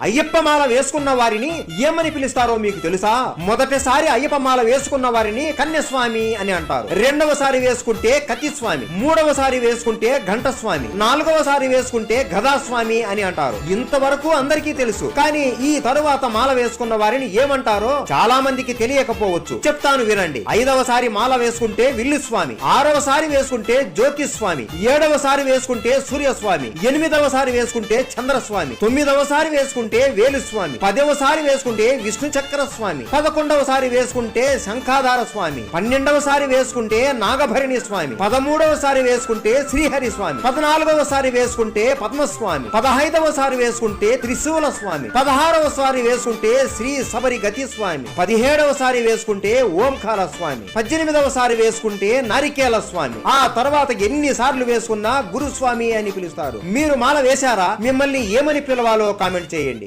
అయ్యప్ప మాల వేసుకున్న వారిని ఏమని పిలుస్తారో మీకు తెలుసా? మొదటిసారి అయ్యప్ప మాల వేసుకున్న వారిని కన్యస్వామి అని అంటారు. రెండవసారి వేసుకుంటే కత్తిస్వామి మూడవసారి వేసుకుంటే ఘంటస్వామి నాలుగవసారి వేసుకుంటే గదాస్వామి అని అంటారు. ఇంతవరకు అందరికీ తెలుసు. కానీ ఈ తరువాత మాల వేసుకున్న వారిని ఏమంటారో చాలా మందికి తెలియకపోవచ్చు. చెప్తాను వినండి. ఐదవసారి మాల వేసుకుంటే విల్లుస్వామి ఆరవసారి వేసుకుంటే జ్యోతిస్వామి ఏడవసారి వేసుకుంటే సూర్యస్వామి ఎనిమిదవసారి వేసుకుంటే చంద్రస్వామి తొమ్మిదవసారి వేసుకుంటే వేలుస్వామి. పదవసారి వేసుకుంటే విష్ణు చక్ర స్వామి పదకొండవసారి వేసుకుంటే శంఖాధార స్వామి. పన్నెండవసారి వేసుకుంటే నాగభరణి స్వామి. పదమూడవసారి వేసుకుంటే శ్రీహరి స్వామి. పద్నాలుగవసారి వేసుకుంటే పద్మస్వామి. పదహైదవసారి వేసుకుంటే త్రిశూల స్వామి. పదహారవసారి వేసుకుంటే శ్రీ సబరి గతి స్వామి పదిహేడవసారి వేసుకుంటే ఓంకార స్వామి. పద్దెనిమిదవసారి వేసుకుంటే నారికేల స్వామి. ఆ తర్వాత ఎన్ని సార్లు వేసుకున్నా గురుస్వామి అని పిలుస్తారు. మీరు మాల వేశారా? మిమ్మల్ని ఏమని పిలవాలో కామెంట్ చేయండి.